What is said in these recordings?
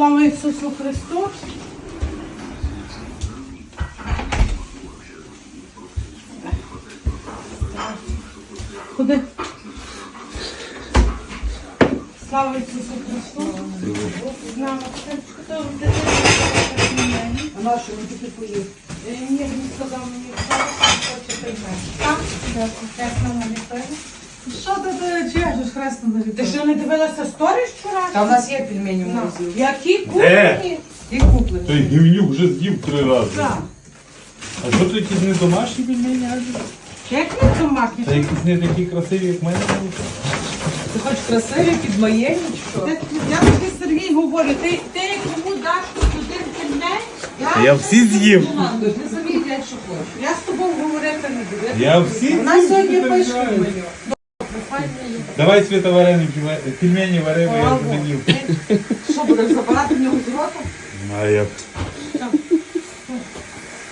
Слава Ісусу Христу! Куди? Слава Ісусу Христу! З нами. Хто в дитині? А на ми тільки поїв? Е, Ні, він сказав мені, що хоче приймати. Так? Дякую. Ясно, мені певно. Що ти ти чешеш хресно на Ти що не дивилася сторіс вчора? Та в нас є пельмені в Ну, магазині. Які Де? кухні? І куплені. Той гівнюк вже з'їв три рази. Так. А що тут якісь не домашні пельмені, Алі? Як не домашні? Та якісь не такі красиві, як в мене. Ти хочеш красиві під моє? Ти- Я тобі Сергій говорю, ти, ти кому даш тут один пельмень? Я всі з'їв. Ти самі йдеш, що хочеш. Я з тобою говорити не буду. Я всі У нас сьогодні меню. Давай Света варені пельмені вари, бо я їв. Що, будеш забирати в нього з рота? А я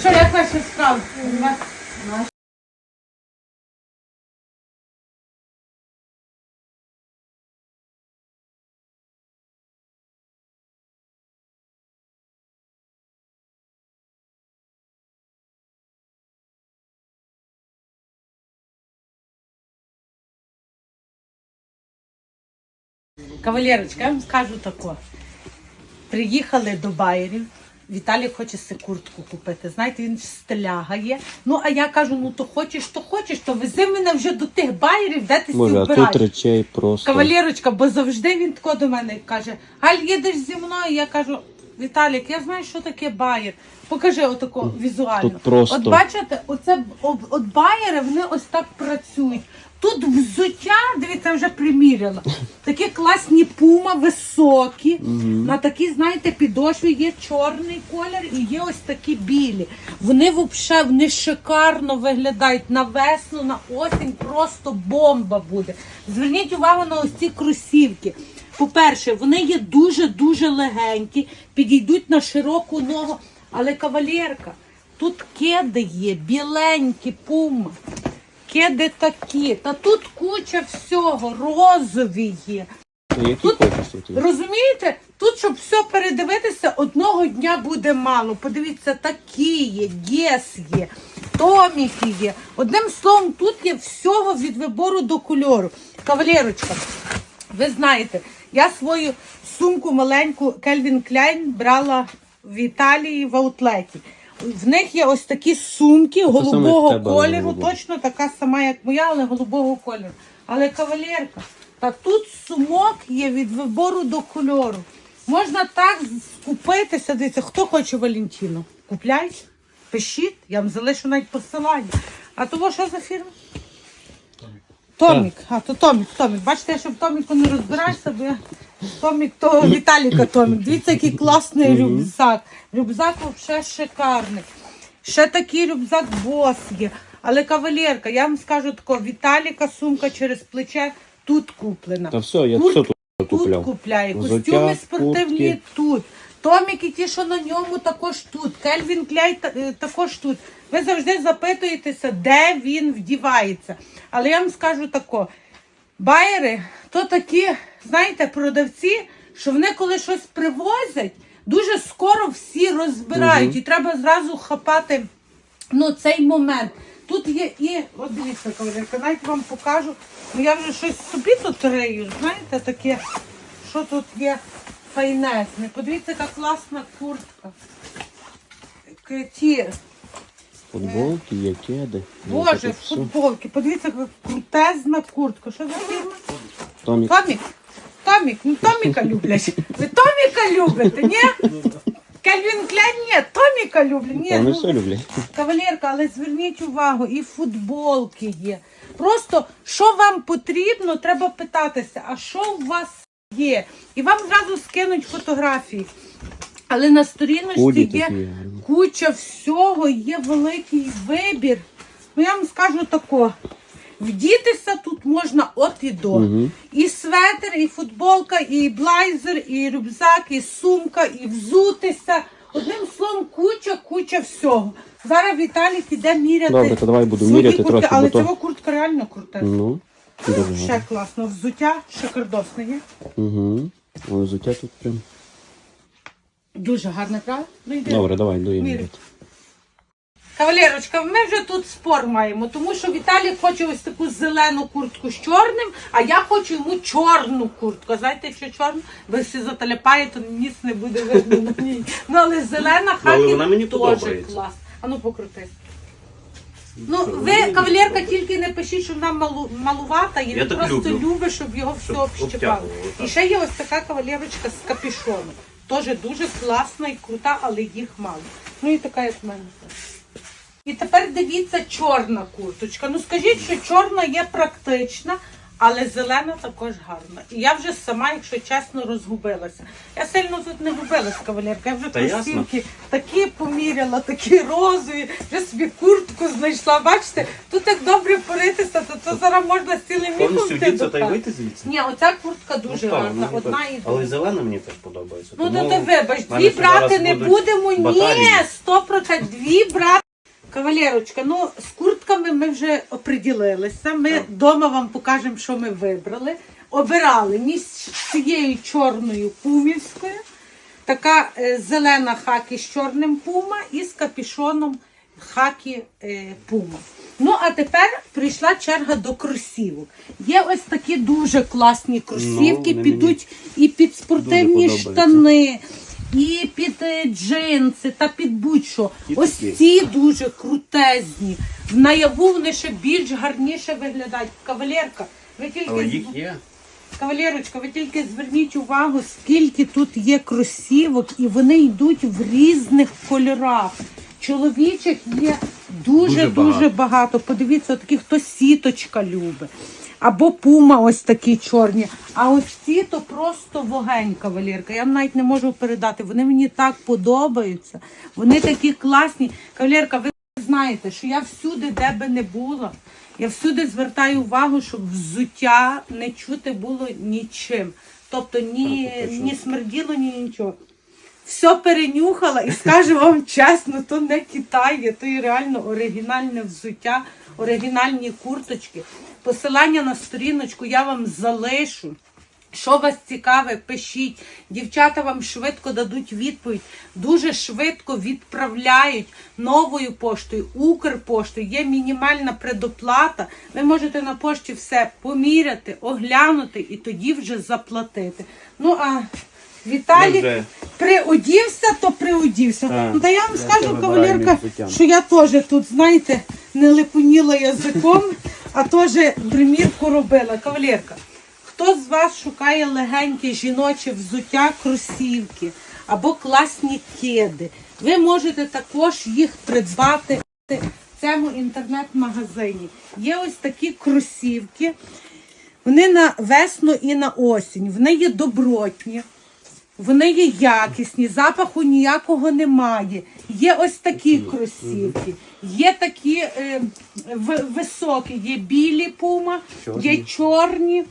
Що, як ваші справи? Кавалерочка, я вам скажу тако. Приїхали до Байерів. Віталій хоче си куртку купити. Знаєте, він стиляга є. Ну, а я кажу: ну то хочеш, то хочеш, то вези мене вже до тих байерів, де ти Може, а вбираєш. тут речей просто. Кавалерочка, бо завжди він тако до мене каже: Галь, їдеш зі мною. Я кажу, Віталік, я знаю, що таке байер. Покажи отако візуально. Тут просто. От бачите, оце от, от байери вони ось так працюють. Тут взуття, дивіться, вже приміряла. Такі класні пума, високі. На такі, знаєте, підошві є чорний колір і є ось такі білі. Вони взагалі вони шикарно виглядають на весну, на осінь, просто бомба буде. Зверніть увагу на ось ці кросівки. По-перше, вони є дуже-дуже легенькі, підійдуть на широку ногу. Але кавалерка, тут кеди є, біленькі, пума. Кеди такі. Та тут куча всього, розові є. Ну, які тут? Розумієте? Тут, щоб все передивитися, одного дня буде мало. Подивіться, такі є, гес є, томіки є. Одним словом, тут є всього від вибору до кольору. Кавалерочка, ви знаєте, я свою сумку маленьку Кельвін Кляйн брала в Італії в аутлеті. В них є ось такі сумки голубого тебе, кольору, голубого. точно така сама, як моя, але голубого кольору. Але кавалерка, та тут сумок є від вибору до кольору. Можна так скупитися. Дивіться, хто хоче Валентіну? Купляйте, пишіть, я вам залишу навіть посилання. А того що за фірма? Томік. А, то Томік, Томік. Бачите, я ще в Томіку не розбираюся, бо я Томік, то Віталіка Томік. Дивіться, який класний рюкзак. Рюкзак взагалі шикарний. Ще такий рюкзак бос є. Але кавалерка, я вам скажу тако, Віталіка сумка через плече тут куплена. Та все, я Курт- все тут Тут купляв. купляє. Взуття, Костюми спортивні куртки. тут. Томіки ті, що на ньому, також тут. Кельвін Кляй та- е, також тут. Ви завжди запитуєтеся, де він вдівається. Але я вам скажу тако: байери то такі, знаєте, продавці, що вони коли щось привозять, дуже скоро всі розбирають. І треба зразу хапати ну, цей момент. Тут є і, от дивіться, кавалерка, навіть вам покажу. Ну я вже щось собі тут рию, знаєте, таке, що тут є файнесне. Подивіться, яка класна куртка. Ті, Футболки, є кеди. боже, футболки. Подивіться, яка крутезна куртка. Що за фірма? Томік. Томік. Томік, ну Томіка люблять. Ви Томіка любите, ні? Кельвін Кляйн, ні, Томіка люблять. Ні, ну, все люблять. Кавалерка, але зверніть увагу, і футболки є. Просто що вам потрібно, треба питатися, а що у вас є? І вам зразу скинуть фотографії. Але на сторіночці Худі є такі. куча всього, є великий вибір. Ну я вам скажу тако. Вдітися тут можна от і до. Мгм. І светр, і футболка, і блайзер, і рюкзак, і сумка, і взутися. Одним словом, куча, куча всього. Зараз Віталій піде міряти. Добре, то давай буду свої міряти куртки, трохи, Але бо то- цього куртка реально крута. Ну, дуже Ще гарно. класно. Взуття шикардосне є. Угу. О, взуття тут прям. Дуже гарне, правда? Ну, йди. Добре, давай. Міряй. Кавалерочка, ми вже тут спор маємо, тому що Віталій хоче ось таку зелену куртку з чорним, а я хочу йому чорну куртку. Знаєте, що чорну? Бо всі заталяпає, то ніс не буде видно на ній. Ну але зелена вона мені теж клас. А ну покрути. Ну, ви, кавалерка, тільки не пишіть, що вона малу, малувата, і він просто любить, щоб його все общипало. І ще є ось така кавалерочка з капюшоном. Теж дуже класна і крута, але їх мало. Ну і така, як в мене. І тепер дивіться чорна курточка. Ну скажіть, що чорна є практична, але зелена також гарна. І я вже сама, якщо чесно, розгубилася. Я сильно тут не губилась, кавалерка. Я вже Та ясно. такі поміряла, такі розові, вже собі куртку знайшла. Бачите, тут так добре поритися, то, то зараз можна з цілим міхом йти до та й вийти звідси. Ні, оця куртка дуже Ну, так, гарна. ну, Одна і Але зелена мені теж подобається. Ну, тому то ти вибач, в мене дві ще зараз брати не будуть будемо, ні, баталії. сто процентів, дві брати. Кавалерочка, ну з куртками ми вже оприділилися. Ми вдома вам покажемо, що ми вибрали. Обирали між цією чорною пумівською, така е, зелена хакі з чорним пума і з капішоном хакі е, пума. Ну, а тепер прийшла черга до кросівок. Є ось такі дуже класні кросівки, Ну, вони підуть і під спортивні дуже подобаються. штани, і під е, джинси та під будь-що. І Ось такі. ці дуже крутезні. В наяву вони ще більш гарніше виглядають. Кавалерка, ви тільки Але їх є. Кавалерочка, ви тільки зверніть увагу, скільки тут є кросівок, і вони йдуть в різних кольорах. Чоловічих є дуже Дуже дуже багато. багато. Подивіться, такі хто сіточка любить. Або пума ось такі чорні. А ось ці то просто вогень, кавалерка. Я навіть не можу передати. Вони мені так подобаються. Вони такі класні. Кавалерка, ви знаєте, що я всюди, де би не була, я всюди звертаю увагу, щоб взуття не чути було нічим. Тобто ні, ні смерділо, ні нічого. Все перенюхала і скажу вам чесно, то не Китай, є, то і реально оригінальне взуття, оригінальні курточки. Посилання на сторіночку я вам залишу. Що вас цікаве, пишіть. Дівчата вам швидко дадуть відповідь. Дуже швидко відправляють новою поштою, Укрпоштою. Є мінімальна предоплата. Ви можете на пошті все поміряти, оглянути і тоді вже заплатити. Ну а Віталік вже- приодівся, то приодівся. Так, Ну, та я вам я скажу, себе кавалерка, що я теж тут, знаєте, не липоніла язиком, а теж примірку робила. Кавалерка, хто з вас шукає легеньке жіноче взуття, кросівки або класні кеди, ви можете також їх придбати в цьому інтернет-магазині. Є ось такі кросівки. Вони на весну і на осінь. Вони є добротні. Вони є якісні, запаху ніякого немає. Є ось такі кросівки, є такі е, високі, є білі пума, є чорні.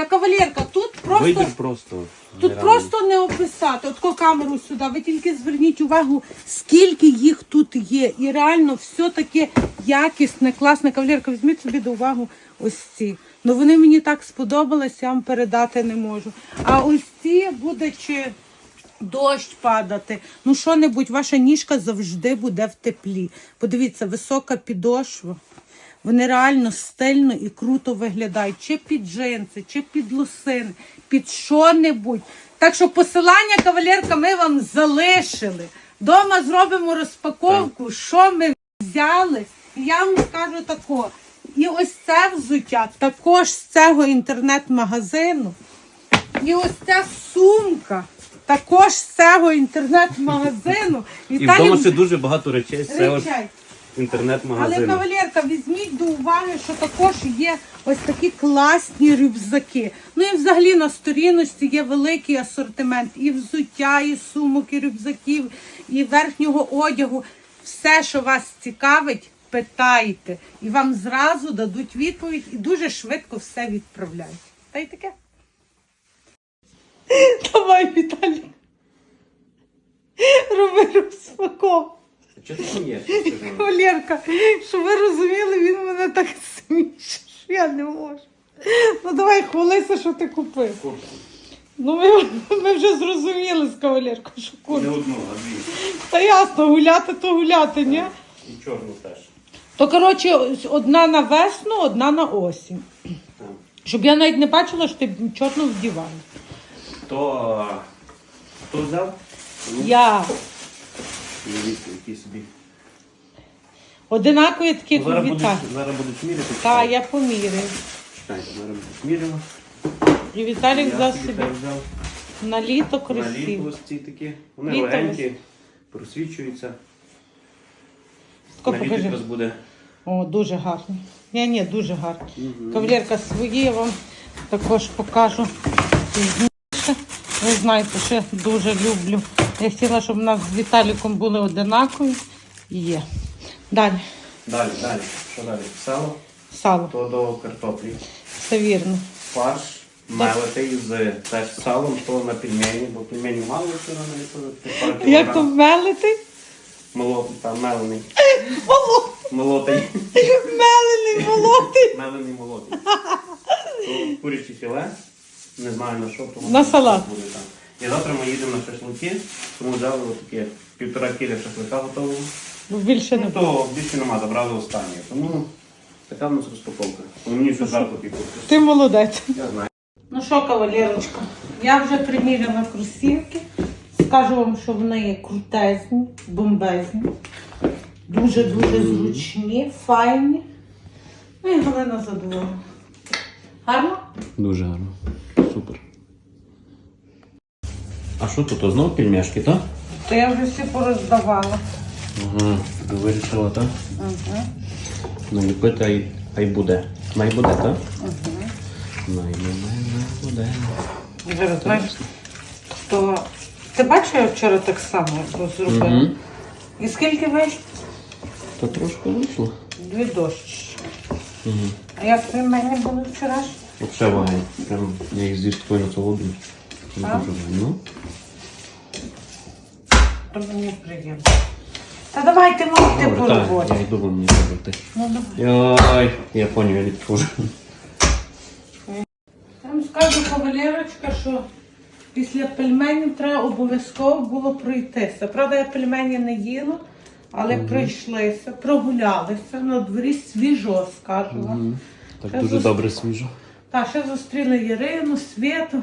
Та кавалерка, тут просто. Вибір просто. Тут нереальний. просто не описати. От камеру сюди. Ви тільки зверніть увагу, скільки їх тут є. І реально все таке якісне, класне. Кавалерка, візьміть собі до уваги ось ці. Ну вони мені так сподобались, я вам передати не можу. А ось ці буде чи дощ падати. Ну що-небудь, ваша ніжка завжди буде в теплі. Подивіться, висока підошва. Вони реально стильно і круто виглядають. Чи під джинси, чи під лосини, під що-небудь. Так що посилання, кавалерка, ми вам залишили. Дома зробимо розпаковку, що ми взяли. І я вам скажу тако. І ось це взуття також з цього інтернет-магазину. І ось ця сумка також з цього інтернет-магазину. І Віталій- вдома ще дуже багато речей з Речей. Але інтернет-магазину. кавалерка, візьміть до уваги, що також є ось такі класні рюкзаки. Ну і взагалі на сторінності є великий асортимент і взуття, і сумок, і рюкзаків, і верхнього одягу. Все, що вас цікавить, питайте. І вам зразу дадуть відповідь і дуже швидко все відправляють. Та й таке. Давай, Віталій. Роби розпаковку. Чого ти смієш? Валерка, щоб ви розуміли, він мене так смішить, що я не можу. Ну давай хвалися, що ти купив. Ну, ми, ми вже зрозуміли з кавалеркою, що Не куртка. одну, а дві. Та ясно, гуляти то гуляти, ні? І чорну теж. То, коротше, ось одна на весну, одна на осінь. Так. Щоб я навіть не бачила, що ти чорно вдіваєш. То хто взяв? Я Дивіться, які собі. одинакові такі Ну, зараз, будуть, квіта. зараз будуть міряти. Так, я поміряю. Чекайте, зараз будуть міряємо. І Віталік взяв собі взяв. на літо На ось ці такі. Вони Літо легенькі, просвічуються. Тако На літо покажи. якраз буде. О, дуже гарні. Ні, ні, дуже гарні. Кавалерка свої я вам також покажу. Ви знаєте, що я дуже люблю. Я хотіла, щоб у нас з Віталіком були одинакові. Є. Далі. Далі, далі. Що далі? Сало, Сало. то до картоплі. Все вірно. Фарш мелитий з теж салом, то на пельмені, бо пельменів мало вчора навіть. Як то мелити? Молотий, там мелений. Моло- Молотий. Мелений молотий. Мелений молотий. То куряче філе. Не знаю на що, тому На салат. буде там. І завтра ми їдемо на шашлики, тому взяли отаке півтора кіля шашлика готового. Ну, Більше не Ну буде. то більше нема, забрали останнє. Тому така в нас розпаковка. Тому мені вже жарко піку. Ти молодець. Я знаю. Ну що, кавалерочка, я вже приміряла кросівки. Скажу вам, що вони є крутезні, бомбезні, дуже-дуже зручні, файні. Ну і Галина задоволена. Гарно? Дуже гарно. Супер. А що тут? Знову пельмешки, так? То я вже всі пороздавала. Ага, ти вирішила, так? Угу. Наліпити, а й, а й буде. Най буде, так? Най буде, най буде. Зараз знаєш, то ти бачив, я вчора так само зробила. Мгм. І скільки вийшло? Та трошки вийшло. Дві дощі. Угу. А як при мені були вчорашні? Оце вагань. Прям я їх насолодою. Дуже А? вагань. Ну, мені приємно. Та давайте мовити по добре, роботі. я йду мені робити. Ну давай. Йой, я поняв, я не підходжу. Я скажу, кавалерочка, що після пельменів треба обов'язково було пройтися. Правда, я пельмені не їла, але пройшлися, прогулялися на дворі свіжо, скажу вам. Так Я дуже добре свіжо. Та ще зустріли Ірину, Світу,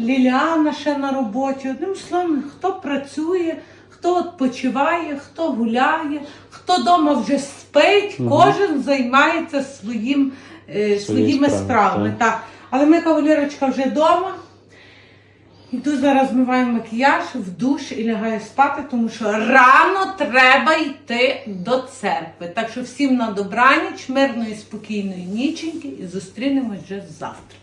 Ліліана ще на роботі. Одним словом, хто працює, хто відпочиває, хто гуляє, хто вдома вже спить, кожен займається своїм, е, своїми справами, справами. Так. Але ми, кавалерочка, вже вдома. Іду зараз змиваю макіяж в душ і лягаю спати, тому що рано треба йти до церкви. Так що всім на добраніч, мирної, спокійної ніченьки і зустрінемось вже завтра.